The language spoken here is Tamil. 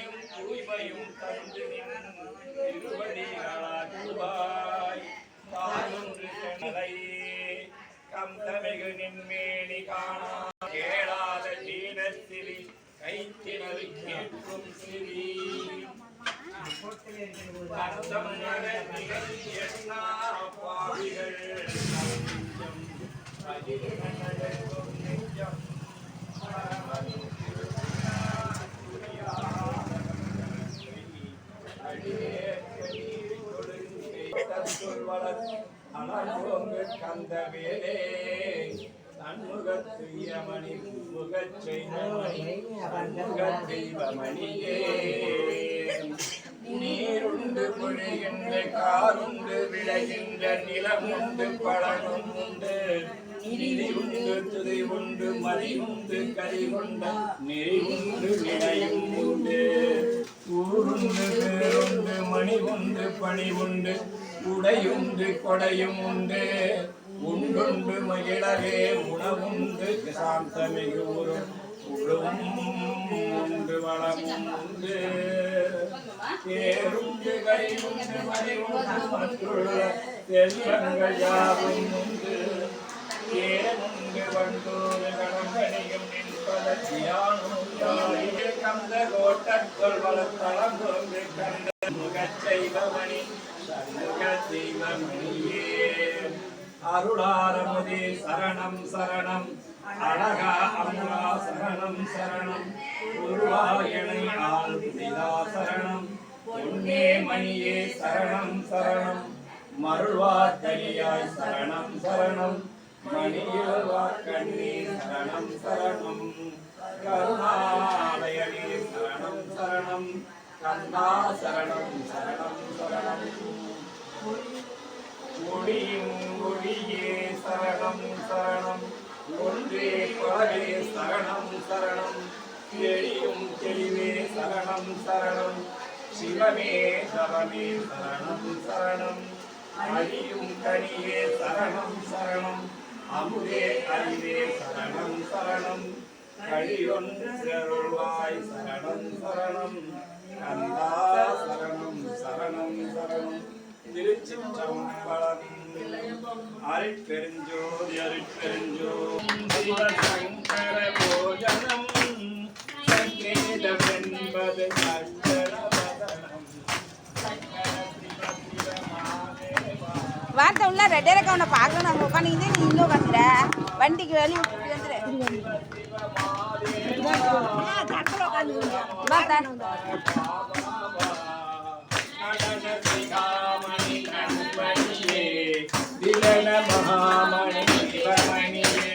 உமையும் உய்மையும் தந்து திருவடிகளாய் தானொன்று சென்னை கந்தமிகு நின்மேனி காணா. கேளாத தீனத்திரி கைத்தினது கேட்கும் சிறி. பரதம் நிகழ் எண்ணா பாவிகள் மலர் அனங்கோங்கு கந்த வேலே கந்தவேலே முகச் செய்தமணி தன்முக தெய்வமணியே. பொழிகின்ற காருண்டு விளைகின்ற நிலமுண்டு பழகும் உண்டு. நிதி உண்டு துதி உண்டு மதி உண்டு கறி உண்ட. நெறி உண்டு நிலையும் உண்டு ஊருண்டு பேருண்டு மணி உண்டு பணி உண்டு உடையுண்டு கொடையும் உண்டு. உண்டுண்டு மகிழவே உணவுண்டு சாந்தமிகு உண்டு வளமுண்டு செல்வங்கள் யாவும் உண்டு ஏனுண்டு வண்டூர் கடம்பணியும் நின்பத கந்த கோட்டற்கொள் வளத்தளம் தோன்று கந்த முகச் செய்வமணி அருளாரமுதே சரணம் சரணம் அழகா அமுதா சரணம் சரணம் உருவாயனை ஆள் சரணம். பொன்னே மணியே சரணம் சரணம். மருள்வாத்தனியாய் சரணம் சரணம். மணியல்வா கண்ணீர் சரணம் சரணம். கருணாலயனே சரணம் சரணம். கந்தா சரணம் சரணம் சரணம். ஒளியும் ஒளியே சரணம் சரணம். ஒன்றே குழலே சரணம் சரணம். தெளியும் தெளிவே சரணம் சரணம். சிவமே சவமே சரணம் சரணம். அழியும் கனியே சரணம் சரணம். அமுதே அறிவே சரணம் சரணம். கழியொன்று செருள்வாய் சரணம் சரணம். கந்தா சரணம் சரணம் சரணம். திருச்சிற்றம்பலம் அருட்பெருஞ்சோதி அருட்பெருஞ்சோதி. சிவசங்கர போஜனம். சங்கேதம் என்பது சங்கரவதனம் வார்த்தை உள்ள ரெட்டே இருக்க கவனை பார்க்கணும் அங்கே உட்காந்துக்கிட்டே நீ இன்னும் வந்துட வண்டிக்கு வெளியே விட்டு வந்துடு மகாமணி சிவமணியே